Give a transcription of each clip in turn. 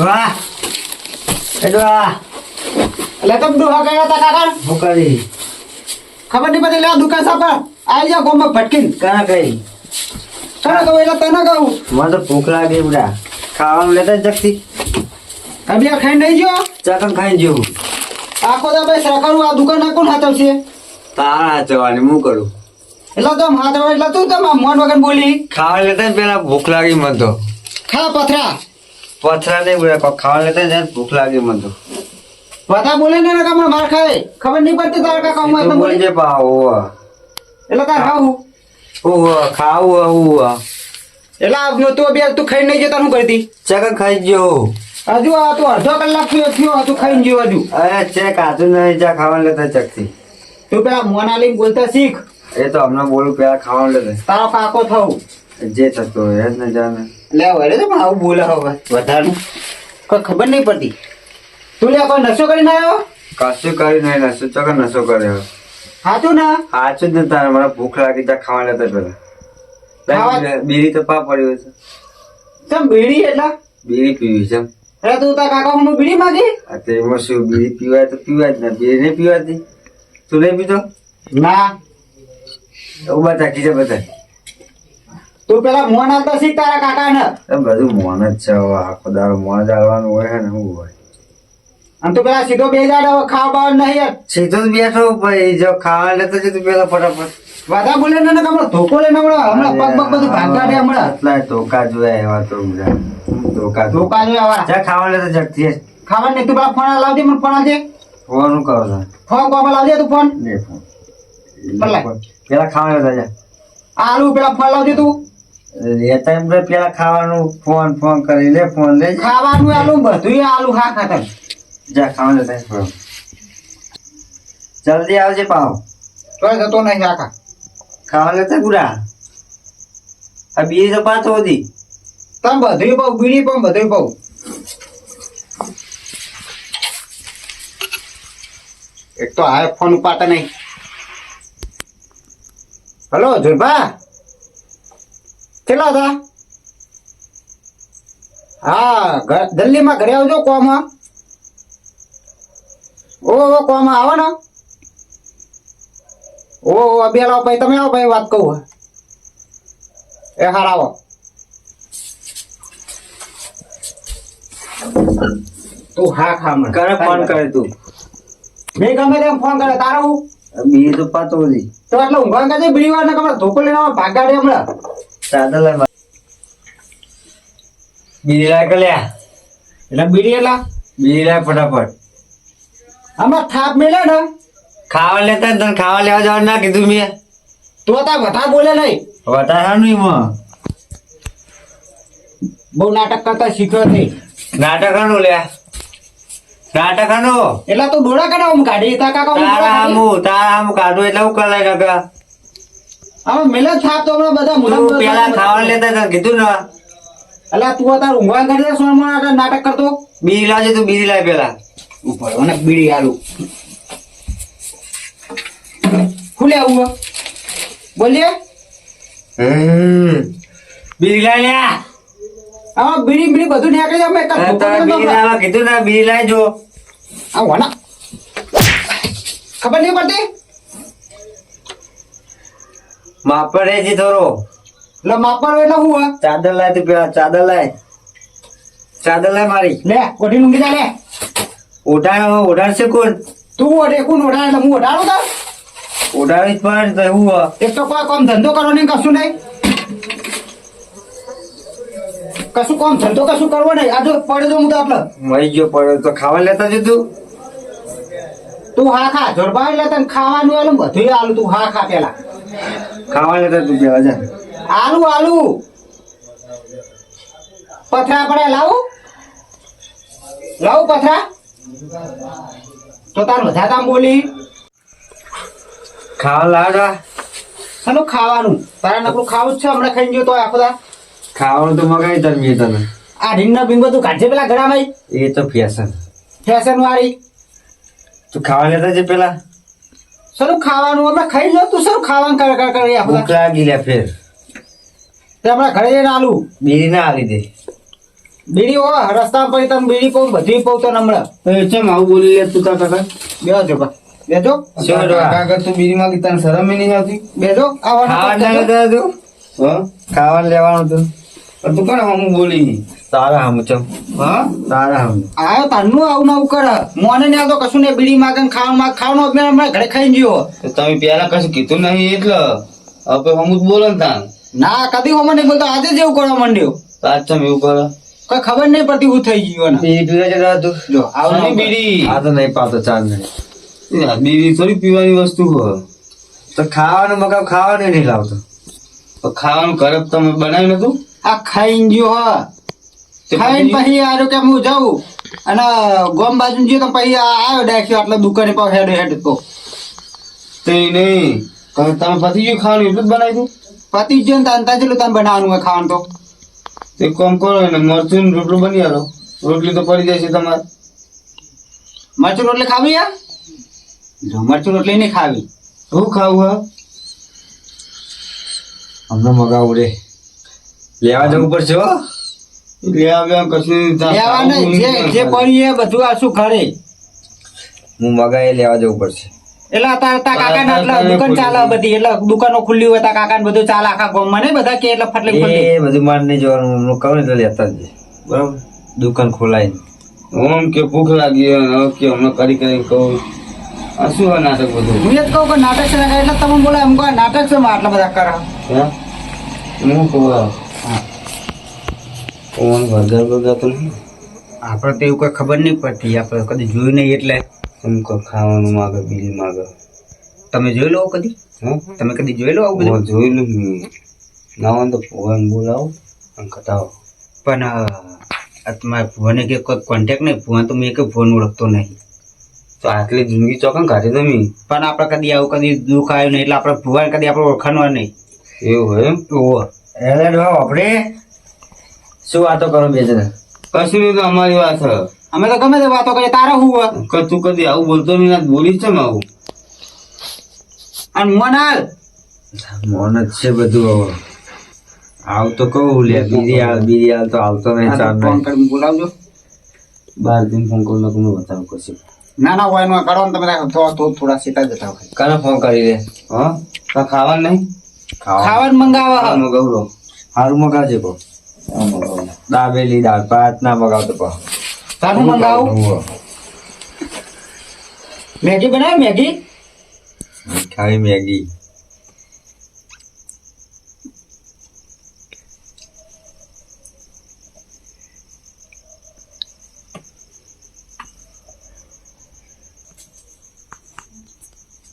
ડોહા એ ડોહા એટલે તમે ડોહા કર્યા હતા કાકા? હું કરી. ખબર નહીં પડી લે દુકાન સાપર આવી જા ગોમાં ભટકીને. કાના ગઈ તને કહું એટલે તને કહું. મને તો ભૂખ લાગી બડા. ખાવાનું લેતા જ જગતી. અભી ખાઈ નહીં ગયો? ચકન ખાઈ જેવું આખો દા ભાઈ સરકારું આ દુકાન કોણ હાથવશે? તારા જવાની હું કરું? એટલે તો હાથવ એટલે તું તમે મન વગર બોલી. ખાવા લેતા પેલા ભૂખ લાગી મને તો. ખા પથરા. પથરા નહીં બોલે ખાવા લેતા જ ભૂખ લાગી મને તો. બધા બોલે ને કામ માર ખાય. ખબર નહીં પડતી તારા કાકા એટલે બોલી બોલજે પા ઓવા એટલે તાર ખાવું. ઓહો ખાવું ઓવા એટલે આ તું બે તું ખાઈ નહીં જતા શું કરતી? ચેક ખાઈ જેવું હજુ આ તું અડધો કલાક થયો થયો હતું ખાઈને ગયો હજુ. અરે ચેક આજુ નહીં જા ખાવા લેતા ચકતી તું પેલા મોના લઈને બોલતા શીખ. એ તો હમણાં બોલું પેલા ખાવાનું લેતા તારો કાકો થવું. જે થતો એ જ ને જાને લે વળે તો આવું બોલે હવે. વધારનું કોઈ ખબર નહીં પડતી. તું લે કોઈ નશો કરીને આવ્યો? કશું કરી નહીં નશો ચોકન નશો કર્યો. હાચું ના? હાચું જ ને તારે મને ભૂખ લાગી ત્યાં ખાવા લેતા પેલા. બીડી તો પા પડ્યું છે. તમ બીડી એટલે? બીડી પીવી છે. અરે તું તાર કાકા હું બીડી માંગી? આ તો એમાં શું બીડી પીવાય તો પીવાય જ ને બીડી નહીં પીવાતી. તું નહીં પીતો? ના. એવું બધા કીધે બધા. તું પેલા મોન આવતા શીખ તારા કાકા ને એ બધું મોન જ છે આખો દાડો મોન જાળવાનું હોય ને શું હોય. અને તું પેલા સીધો બે જાડ ખાવા બાવા નહીં સીધો જ બેઠો ભાઈ જો ખાવા લેતો છે તું પેલા ફટાફટ. વાદા બોલે ને ને હમણાં ધોકો લઈને હમણાં હમણાં પગ પગ બધું ભાગતા દે હમણાં. એટલા ધોકા જોયા એવા તો ધોકા ધોકા જોયા વાળા. જા ખાવા લેતો જગતી ખાવા નહીં તું પેલા ફોન લાવજે મને ફોન આવજે ફોન કરો છો ફોન કોમાં લાવજે તું ફોન? લે ફોન. પેલા ખાવા લેતા જા. આલુ પેલા ફોન લાવજે તું. લેતા એમ પેલા ખાવાનું ફોન ફોન કરી લે ફોન લે ખાવાનું આલું બધું આલુ હા ખાતા જા લેતા જલ્દી આવજે પાવ. તોય જતો નહીં કાકા ખાવા લેતા ગુડા? આ બીજી તો પાછો હતી તમે બધું પાઉં બીડી પણ બધું પાઉં એક તો આ ફોન ઉપાતા નહીં. હલો જુલભા કેટલા હતા? હા જલ્દીમાં ઘરે આવજો કોમાં. ઓ કોમાં? આવો ને. ઓ લાવો ભાઈ તમે આવો ભાઈ વાત કહું એ હારાવો તું હા ખા મને. કરે ફોન કરે તું. મેં ગમે તેમ ફોન કરે તારો હું? બીજી તો પાછો તો એટલે ઊંઘવા કાજે બીડી વાર ને કમળા ધોકો લઈને ભાગાડે હમણાં. લાય. એટલે બીડી એટલા? લાય ફટાફટ. આમાં થાપ મેલે ને? ખાવા લેતા તને ખાવા લેવા જવાનું ના કીધું મેં. તું અત્યારે વધારે બોલે નહીં. એમાં. બહુ નાટક કરતા શીખ્યો નહીં. નાટકનું લ્યા. નાટકનું એટલે તું ડોળા કાઢા હું કાઢી. તા કાકા તારા ડોળા તારા આમું કાઢું એટલે હું કલાઈ આમાં મેલે થાપ હમણાં બધા મુલા પેલા ખાવા લેતા તને કીધું ને. એટલે તું અત્યારે ઊંઘવા કાઢી સોનમાં નાટક કરતો? બીજી લાવજે તું બીજી લાય પેલા. ઉપર અને બીડી આલુ. ખુલે આવું બોલીએ લાય લ્યા બીડી બીડી બધું નીકળી જાય મેં કીધું ને બીજી લાય જો આ વના ખબર નહીં પડતી? માપર રેજી થોડો એટલે માપવાનો એટલે હું હે? ચાદર લાય તું પેલા ચાદર લાય. ચાદર લાય મારી. લે ઓઢી મૂકી જા લે. ઓઢાણ ઓઢાણ છે કોણ? તું ઓઢે કોણ ઓઢાણ? એટલે હું ઓઢાણો તાર. ઓઢાણી પડે તો હું હો. એક તો કોઈ કામ ધંધો કરો નહીં કશું નહીં. કશું કામ ધંધો કશું કરવો નહીં. આ જો પડે તો હું તો આપણે મરી ગયો પડ્યો તો ખાવા લેતા જ તું. તું હા ખા. જોરબાઈ લેતા તને ખાવાનું એલું બધું આલું તું હા ખા પેલા. ખાવા લેતા તું પેલા જા આલુ આલુ. પથરા પડે લાવું. લાવું પથરા. તો તાર બધા કામ બોલી. ખાવા લાડા શાનું ખાવાનું? તારા નકરું ખાવું જ છે હમણાં ખાઈ ગયો તો આખો દા ખાવાનું તો મગાવી તાર મેં તને. આ રીંગના બિંગો તું કાઢજે પેલા ગળામાં. એ તો ફેશન. ફેશન વાળી તું ખાવા લેતા છે પેલા? શરૂ ખાવાનું હમણાં ખાઈ લો તું સરું ખાવાનું કર કર કરી આખો ભૂખ લાગી લે ફેર. તે હમણાં ઘરે જઈને આલુ. બીડી ના આવી દે. બીડી હો રસ્તા પર તમે બીડી કહું બધી કહું તો હમણાં. એ ચમ આવું બોલી લે તું કાકા કાકા? જો બા ડોહા? કાકા તું બીડી માંગી તને શરમ નહીં આવતી? ખાવાનું આવવાનું લેવાનું હતું હા ખાવાનું લેવાનું હતું તું કોણ હમ બોલી? તારા હમ ચમ. હા? તારા હમ. આયો તારનું આવું નવું કરે. મોને ને આવતો કશું ને બીડી માગન ખાવા ખાવાનું ખાવાનો ખાવાનું હમણાં ઘરે ખાઈને ગયો. તમે પેલા કશું કીધું નહીં એટલે? હવે હમ જ બોલો ને તાન ના કદી હમ નહીં બોલતો. આજે જ એવું કરવા માંડ્યો. તો આજ ચમ એવું કરો? કોઈ ખબર નહીં પડતી હું થઈ ગયું ને. બીજી પીવા જતા હતું જો આવું આની બીડી? આ તો નહીં પાતો ચાલ નહીં બીડી થોડી પીવાની વસ્તુ હોય તો ખાવાનું મગાવ ખાવાનું નહીં લાવતો. તો ખાવાનું ઘરે તમે બનાવ્યું નતું? આ ખાઈને ગયો હ. તે ખાઈને પછી? આરો કે હું જાઉં. અને ગોમ બાજુ ગયો તો પછી આ આવ્યો ડાખ્યો આટલા દુકાને પાછો હેડ હેડ તો. તે નહીં. તમે તમે પતિ ગયું ખાવાનું એટલું જ બનાવી દઉં? પતિ જ ને તાન તાન જેટલું તમે બનાવવાનું હોય ખાવાનું તો. તે કોમ કરો ને મરચું રોટલું બની આલો. રોટલી તો પડી જાય છે તમારે. મરચું રોટલી ખાવી યાર જો મરચું રોટલી નહીં ખાવી. શું ખાવું હા? અમને મગાવું રે. લેવા જવું પડશે હો. લેવા બેવા કશું લેવા નહીં જે જે પડ્યું એ બધું આશું ઘરે? હું મગાઈ લેવા જવું પડશે. એટલે તાર તા કાકા ના એટલે દુકાન ચાલે બધી એટલે દુકાનો ખુલ્લી હોય તા કાકા બધું ચાલે આખા ગામમાં નહીં બધા કે એટલે ફટલે ખુલ્લી એ બધું માર નહીં જોવાનું હું કહું ને એટલે લેતા જ બરાબર. દુકાન ખોલાય હું કે ભૂખ લાગી કે હમણાં કરી કરીને કહું. આ શું નાટક બધું? હું જ કહું કે નાટક છે એટલે તમે બોલે એમ કહો નાટક છે માં આટલા બધા કરા. હું? કહું કોણ વગર વરગાર તો નહીં. આપણે તો એવું કઈ ખબર નહીં પડતી. આપણે કદી જોયું નહીં એટલે. એમ કહો ખાવાનું માગે બીજી માગે. તમે જોઈ લો કદી? હે? તમે કદી જોઈ લો આવું બધું? જોયેલું જ નહીં. ના હોય ને તો ફોન બોલાવો અને કટાવો પણ મારા ફોને કે કોઈ કોન્ટેક્ટ નહીં? ફોન તો મેં કે ફોન ઓળખતો નહીં. તો આટલી જિંદગી ચોકન કાઢી તમે? પણ આપણે કદી આવું કદી દુઃખ આવ્યું નહીં એટલે આપણે ભુવાને કદી આપણે ઓળખાણવા નહીં. એવું હોય એમ? ઓહો. એટલે આપણે? શું વાતો કરો બે જણા? કશું નહીં તો અમારી વાત છે. અમે તો ગમે તે વાતો કરીએ તારા હું હોય કે તું કદી આવું બોલતો નહીં ના બોલીશ છે આવું. અને મન હાલ મોન જ છે બધું હવે. આવ તો કહું લે બીજી હાલ બીજી હાલ તો આવતો નહીં ચાર ફોન કરીને બોલાવજો. બાર દિન ફોન કરું નકર મેં બતાવું કશું ના ના હોય એનું કરો ને તમે થોડા તો થોડા સીટા જતા હોય. કાને ફોન કરી દે હા? તા ખાવાનું નહીં? ખાવાનું. મંગાવો. હા હારું મંગાવજે કહો દાબેલી દાળ. ભાત ના મગાવતો પા તારું મંગાવું? મેગી બનાવી? મેગી? ખાવી મેગી.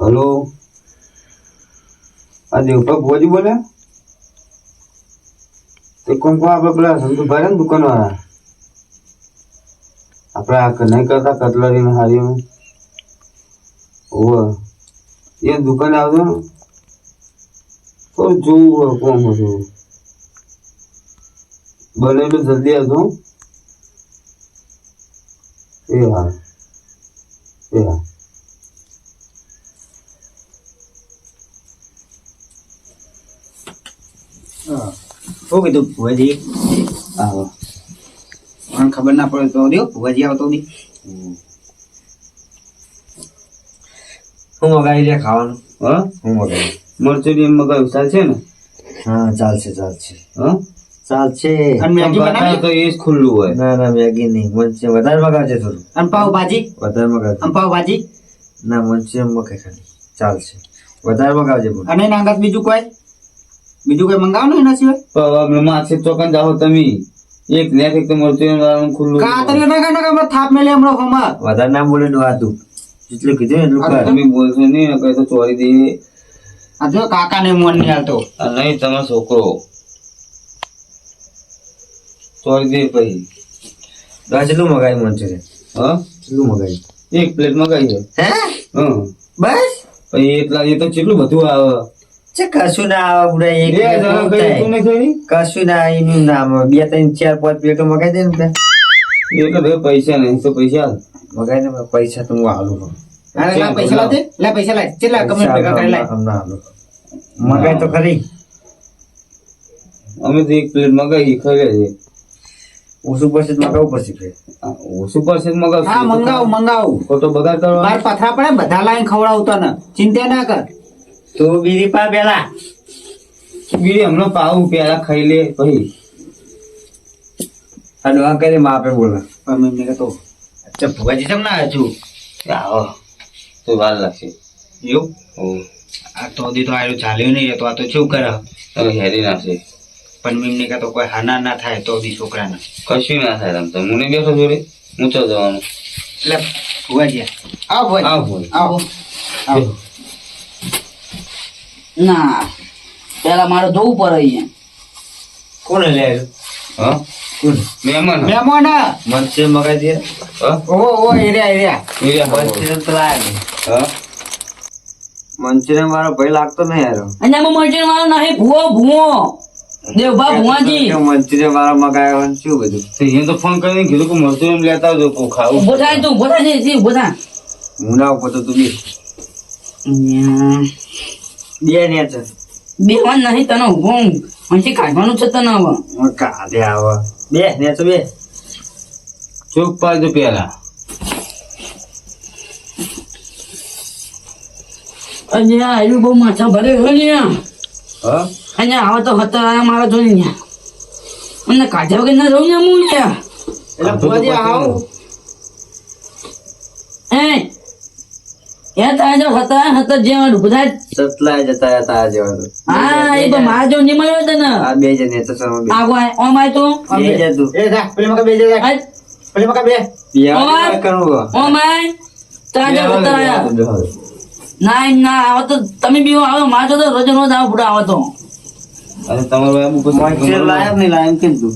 હલો? આ દેવપા ભોજી બોલે તે કોણ આપણે પેલા સંતુભાઈ ને દુકાન વાળા આપણે આ નહીં કરતા કટલરી ને હારી ઓવ. એ દુકાન આવજો ને. તો જોવું કોણ હતું બને તો જલ્દી આવજો એ હા. એ હા. હા. શું કીધું ભુવાજી આવો. મને ખબર ના પડે તો દો ભુવાજી આવતો બી. હું મગાવી લે ખાવાનું. હા? હું મગાવી. મરચુરી એમ મગાવ્યું. ચાલશે ને? હા ચાલશે ચાલશે. હા? ચાલશે. અને મેગી બનાવી? તો એ જ ખુલ્લું હોય. ના ના મેગી નહીં. મંચે વધારે મગાવજે થોડું. અને પાવભાજી વધારે મગાવજે. અને પાવભાજી ના મંચુરિયન મગાઈ ખાલી. ચાલશે. વધારે મગાવજે પણ અને એના બીજું કોઈ? બીજું કઈ મંગાવવાનું એના સિવાય? માસે ચોકન જાઓ તમે. એક ને એક તો મરચુરી વાળું ખુલ્લું. કાતરીઓ ના કાઢો કે હમણાં થાપ મેલે હમણો હોમાં વધારે ના બોલે નો તું જેટલું કીધું એટલું કર. તમે બોલશો નહીં ને કઈ તો ચોરી દે આ જો કાકા ને મન નહીં આલતો નહીં તમે છોકરો. ચોરી દે પછી. રાજલું જેટલું મન છે? હા? કેટલું મગાવી? એક પ્લેટ મગાવી હે? હા. બસ? પછી એટલા એ તો કેટલું બધું આવે. છે કશું ના આવે બુડા એક? કશું ના એનું નામ બે ત્રણ ચાર પાંચ પ્લેટો મગાવી દે ને. એટલે ભાઈ પૈસા નહીં તો પૈસા. મગાવી દે પૈસા તો હું આલું છું. પૈસા લાવજે. લે પૈસા લાય. કેટલા કમેન્ટ ભેગા કરી લાય. હમણાં તો ખરી. અમે તો એક પ્લેટ મગાવી ખરી લે ઓછું પડશે મગાવવું પડશે આ ઓછું પડશે હા મંગાવું મંગાવું. તો બગાડ પથરા પડે બધા લાઈન ખવડાવતો ને. ચિંતા ના કર. તો બીજી પા પેલા. બીજી હમણાં પાવું પેલા ખાઈ લે પછી. આ કરી માપે બોલે અમે એમને કહેતો. અચ્છા ભુગાજી કેમ ના હજુ? આવો. તો વાર લાગશે. એવું? ઓહ, આ તો દી તો આયરું ચાલ્યું નહીં તો આ તો શું કરે? તમે હેરી નાખશે પણ કહે તો કોઈ હાના ના થાય તો દી છોકરાને. કશું ના થાય રમતો હું નહીં બેઠો જોડે? હું તો જવાનું. એટલે ભુગાજી આવો આવ આવો. આવો. ના પેલા મારે જોવું પડે અહીંયા. કોને લે? હા? મહેમાન. મહેમાન. મનસે મગાઈ દે. હા? ઓ ઓ એરિયા એરિયા એરિયા મંચુરિયન તો લાયા હા? મંચુરિયન મારો ભાઈ લાગતો નહીં યાર. અને મરચી મારો નહીં ભૂવો ભૂવો. દેવભા ભુવાજી. મંચુરિયન મારો મગાયો શું બધું? તો તો ફોન કરીને કીધું કે મળતું લેતા આવજો કોઈ ખાવું ઊભો થાય તો ઊભો થાય છે જી, ઊભો થા હું ના ઉપર તો તું બી અહીંયા. બે ને છે. નહીં તને ઊભો અહીંથી કાઢવાનું છે તને હવે? કાઢે આવે. બે ને તો બે. ચોક પાડજો પેલા. અહીંયા આવ્યું બહુ માથા ભરે હોય ને અહીંયા આવો તો હતા આયા મારા જોઈ ને મને કાઢ્યા વગર ના રહું ને હું એટલે આવું. આવો એ એ તાજો હતા હતા જે બધા જતા હતા હા એ તો મારા જો નહીં મળ્યો તને. આ બે તો સમ બે. આગો આય, ઓમ આય તું. બે જતું એ જા પેલી મકા બે જા પેલી મકા બે. પિયા ઓય. ઓમ આય. તારા હતા ના ના આવો તો તમે બી આવો માજો તો રોજ રોજ આવો બુડા આવો તો. તમારો નહીં લાયા એમ કીધું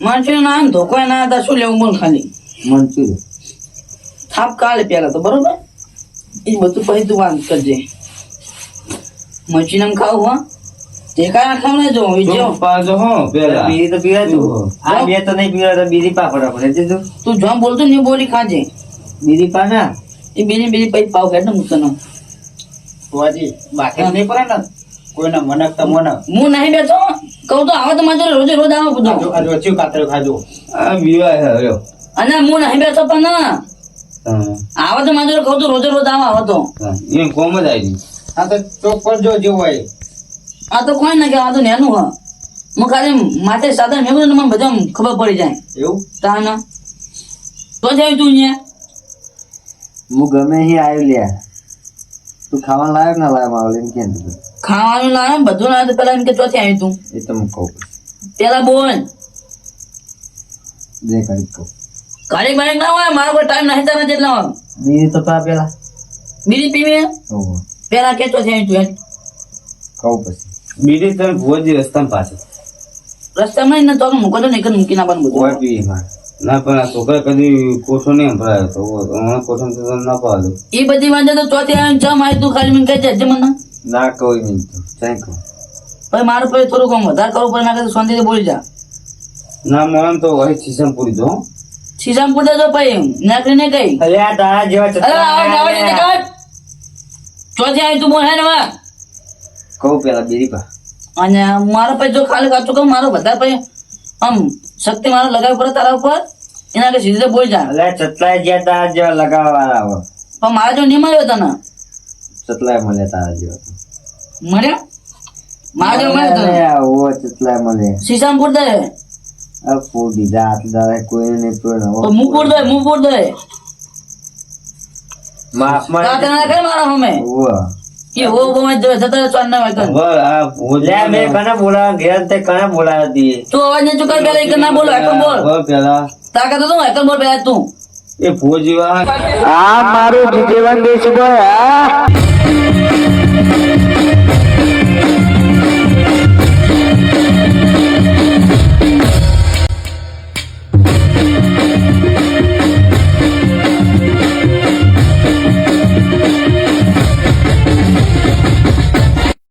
માણસો ના ધોકો ના હતા શું લેવું બોલ ખાલી. મંચુરિયન થાપ કાલે પેલા તો બરોબર? એ બધું પછી તું વાત કરજે. મચી નામ ખાવું હો. તે કાંઈ ખાવ ને જો. વિજયો ચોક હો પેલા. બીજી તો પીવાતું આ બે તો નહીં પીવાતા બીજી પા ફટાફટ દીધું તું. જો બોલતો નહીં બોલી ખાજે. બીજી પા એ બીજી બીજી પછી પાવ કાઢ ને બાકી નહીં પડે ને? કોઈને મનક તો મનક હું નહીં બેઠો. કહું તો આવે તો મારે રોજે રોજ આવો બધું. આજો ચીવ કાતર ખાજો આ બીવા હર્યો અને હું નહીં બેઠો પણ. હા આવે તો મારે કહું તો રોજે રોજ આવા હતો. તો એમ કોમ જ આવી આ તો ચોક પર જો જેવું હોય. આ તો કોઈ ના કે આ તો નેનું હા હું ખાલી માથે સાધન મેં બધું મને બધા ખબર પડી જાય. એવું? તાના તો આવ્યું તું અહીંયા. હું ગમે અહીં આવ્યો લ્યા. તું ખાવાનું લાયક ના લાયક મારો એમ કેમ ખાવાનું લાવે બધું લાવે તો પેલા એમ કે ચોથી આવી તું. એ તો હું કહું. પેલા બોલ. જે કરી કહું. ઘરે બારે ના હોય મારો કોઈ ટાઈમ નહીં તારા જેટલા બીજી તો પા પેલા. બીજી પીવી પેલા કેતો છે તું કહું પછી. બીડી તમે ભુવાજી રસ્તામાં પાછળ રસ્તામાં ને તો મૂકો તો નહીં મૂકી પણ બધું. હોય પીવી ના પણ આ છોકરા કદી કોઠો નહીં સંભળાયો તો હમણાં કોઠો તો તમે ના પાડો એ બધી વાંધો તો તો ત્યાં જમ આવી તું ખાલી મને કહે છે મને. ના કોઈ નહીં તો. ચાઈ કહું. ભાઈ મારું પછી થોડું કામ વધારે કરવું પડે ના કે શાંતિથી બોલી જા. ના મને તો વહી છીસમ પૂરી દો શીશામ પૂછે તો પછી નાખીને કઈ અરે આ તારા જેવા અરે આવા આવા રીતે કર ચોથી આવી તું બોલ હે ને કહું પેલા પા. અને મારો પછી જો ખાલી કાચું કહું મારો બધા પછી આમ શક્તિ મારો લગાવી પડે તારા ઉપર એના કે સીધે બોલ જા. અરે ચતલાય જ્યાં તારા જેવા લગાવવા હો. પણ મારા જો નહીં મળ્યો તને. ચતલાય મળે તારા જેવા. મળ્યો? મારા જો મળ્યો તને? ઓ ચતલાય મળે. શીશામ પૂર ફૂડ દીધા દાડા કોઈને નહીં પૂર્ણ તો મું પૂર દે મું પૂર દે. ના કઈ મારા હમે એ જ જતા ના હવે આ લે મેં કને બોલાવા ઘેર તે કને બોલાવા હતી તું અવાજ નહીં ચુકાય પેલા એક ના બોલો એકમ બોલ. હવે પેલા. તાકાત તો તું બોલ પેલા તું. એ ભુવાજી આ મારું જીવન દેશ બોય